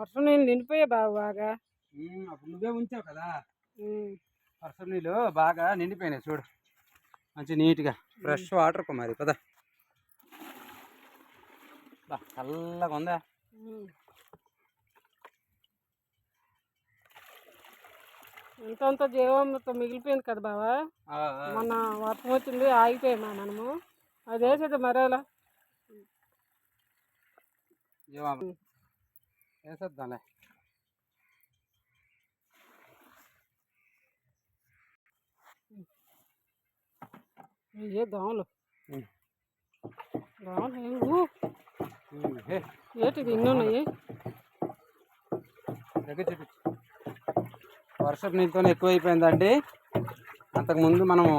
వర్షం నీళ్ళు నిండిపోయా బాబు బాగా. అప్పుడు నువ్వే ఉంచావు కదా. వర్షం నీళ్ళు బాగా నిండిపోయినాయి చూడు. మంచి నీట్గా ఫ్రెష్ వాటర్ కుమారి పద. బా చల్లగా ఉందా? అంత జీవామృతం మిగిలిపోయింది కదా బావా. మొన్న వర్షం వచ్చింది ఆగిపోయామా మనము. అది వేసేది మరేలా? జీవామృతం. వేసేద్దాంలే. ఇయ్యే దోమలు. దోమలు ఏం. ఏంటిది ఇన్ని ఉన్నాయి? దగ్గర చూపించు. వర్షపు నీళ్ళతో ఎక్కువైపోయిందండి. అంతకుముందు మనము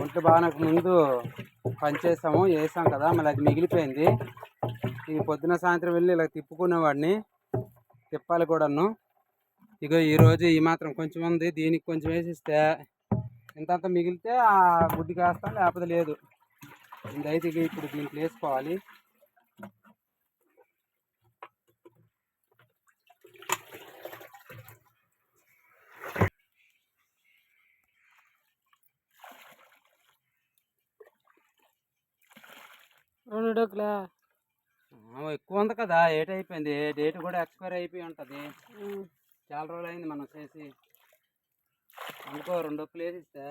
ఒంట్లు బాగానకు ముందు పనిచేసాము వేసాం కదా మళ్ళీ అది మిగిలిపోయింది. ఈ పొద్దున సాయంత్రం వెళ్ళి ఇలా తిప్పుకునేవాడిని. తిప్పాలి కూడాను. ఇగో ఈరోజు ఈ మాత్రం కొంచెం ఉంది. దీనికి కొంచెం వేసిస్తే ఇంతంత మిగిలితే ఆ గుడ్డి కాస్తాం లేకపోతే లేదు. ఇదైతే ఇక ఇప్పుడు దీంట్లో వేసుకోవాలి. రెండు డోకులా? ఎక్కువ ఉంది కదా ఏట్ అయిపోయింది. డేట్ కూడా ఎక్స్పైర్ అయిపోయి ఉంటుంది. చాలా రోజులు అయింది మనం చేసి. అందుకో రెండు ప్లేస్ ఇస్తే.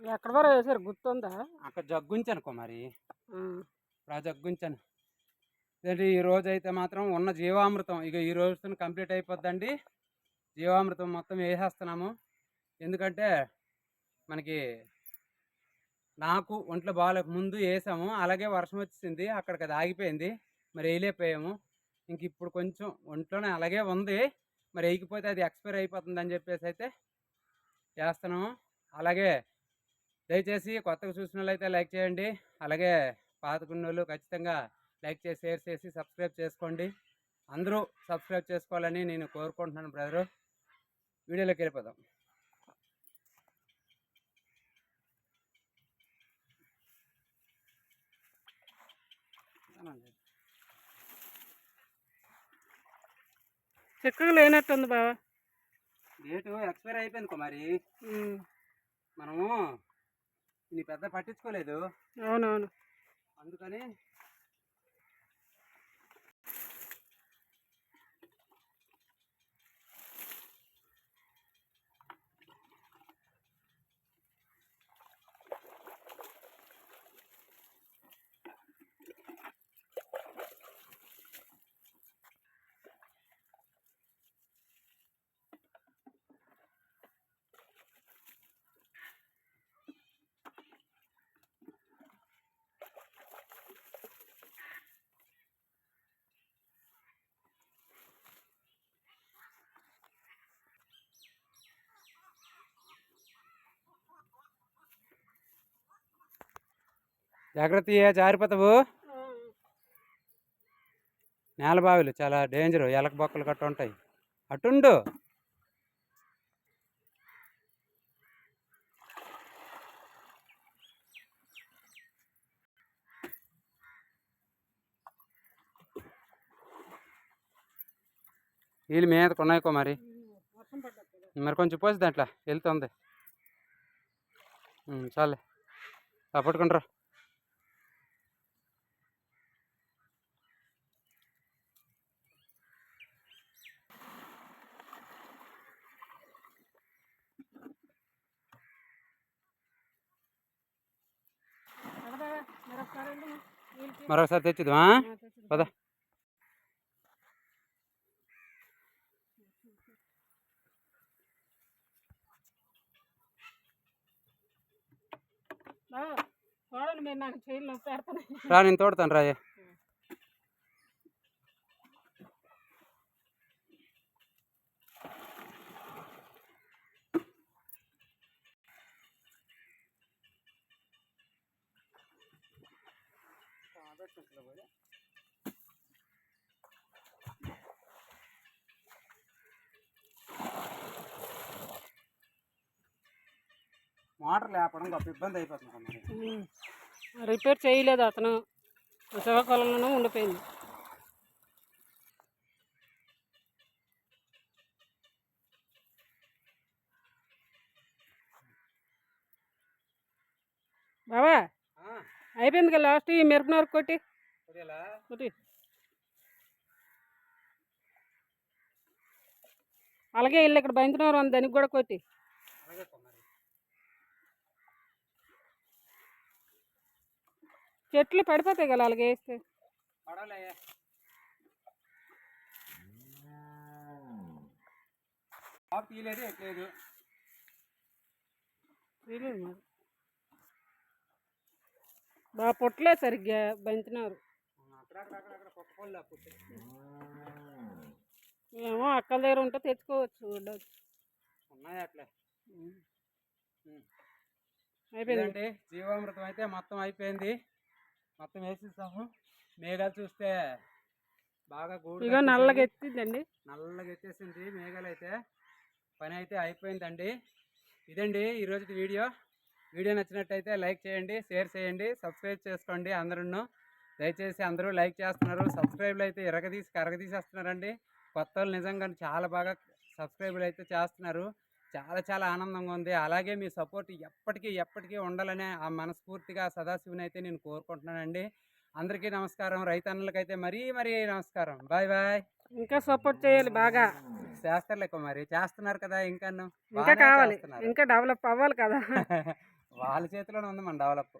ఎక్కడ వరకు వేసారు? గుర్తుందా? అక్కడ జగ్గుంచాను కుమారి ఉమ్. ఇప్పుడు ఆ జగ్గుంచాను. ఏంటి ఈ రోజు అయితే మాత్రం ఉన్న జీవామృతం. ఇక ఈ రోజుతో కంప్లీట్ అయిపోద్దండి. జీవామృతం మొత్తం వేసేస్తున్నాము. ఎందుకంటే మనకి నాకు ఒంట్లో బాగాలేక ముందు వేసాము అలాగే వర్షం వచ్చింది అక్కడికి అది ఆగిపోయింది. మరి వేయలేకపోయాము. ఇంక ఇప్పుడు కొంచెం ఒంట్లోనే అలాగే ఉంది. మరి వేయకపోతే అది ఎక్స్పైర్ అయిపోతుంది అని చెప్పేసి అయితే వేస్తున్నాము. అలాగే దయచేసి కొత్తగా చూసిన వాళ్ళు అయితే లైక్ చేయండి. అలాగే పాతకున్న వాళ్ళు ఖచ్చితంగా లైక్ చేసి షేర్ చేసి సబ్స్క్రైబ్ చేసుకోండి. అందరూ సబ్స్క్రైబ్ చేసుకోవాలని నేను కోరుకుంటున్నాను బ్రదరు. వీడియోలోకి వెళ్ళిపోదాం. చిక్కగా లేనట్టుంది బావా. డేటు ఎక్స్పైర్ అయిపోయింది కుమారి. మనము నీ పెద్ద పట్టించుకోలేదు. అవునవును. అందుకని జాగ్రత్త జారిపోతావు? నేల బావిలు చాలా డేంజరు ఎలక బొక్కలు గట్ట ఉంటాయి. అటుండు. వీళ్ళు మీదకు ఉన్నాయి మరి? మరి కొంచెం పోసి దాంట్లో వెళ్తుంది. చాలే. పట్టుకుంటారా. మరొకసారి తెచ్చిద్దామా. పద. రా నేను తోడతాను పెట్టినట్లు మోటార్ లేపడం గొప్ప ఇబ్బంది అయిపోతుంది రిపేర్ చేయలేదు అతను. విశాఖకాలంలోనూ ఉండిపోయింది. బాబా అయిపోయింది కదా లాస్ట్ ఈ మిరప నరకు కొట్టి. అలాగే ఇల్లు ఇక్కడ బంతినవరం ఉంది దానికి కూడా కొట్టి. చెట్లు పడిపోతాయి కదా అలాగే వేస్తే. తీయలేదు ఎట్లేదు తెలియదు మరి. బాగా పుట్టలేదు సరిగ్గా పుట్టి ఏమో అక్కల దగ్గర ఉంటే తెచ్చుకోవచ్చు ఉండొచ్చు. ఉన్నాయి అట్లే. ఉమ్. ఉమ్. అయిపోయింది. ఇదండి జీవామృతం అయితే మొత్తం అయిపోయింది. మొత్తం వేసేసాము మేఘాలు చూస్తే బాగా గూడు ఇగో నల్లగా ఎత్తిందండి నల్లగా ఎత్తేసింది మేఘాలు అయితే పని అయితే అయిపోయిందండి. ఇదండి ఈరోజు వీడియో. వీడియో నచ్చినట్టయితే లైక్ చేయండి షేర్ చేయండి సబ్స్క్రైబ్ చేసుకోండి అందరూ దయచేసి అందరూ లైక్ చేస్తున్నారు సబ్స్క్రైబ్లు అయితే ఎరగదీసి కరగదీసేస్తున్నారండి. కొత్త వాళ్ళు నిజంగా చాలా బాగా సబ్స్క్రైబ్లు అయితే చేస్తున్నారు. చాలా చాలా ఆనందంగా ఉంది. అలాగే మీ సపోర్ట్ ఎప్పటికీ ఎప్పటికీ ఉండాలని ఆ మనస్ఫూర్తిగా సదాశివుని అయితే నేను కోరుకుంటున్నానండి. అందరికీ నమస్కారం. రైతన్నులకైతే మరీ మరీ నమస్కారం. Bye bye. ఇంకా సపోర్ట్ చేయాలి బాగా. చేస్తారులే మరి చేస్తున్నారు కదా ఇంకా ఇంకా కావాలి. ఇంకా డెవలప్ అవ్వాలి కదా. వాళ్ళ చేతిలోనే ఉంది మన డెవలప్.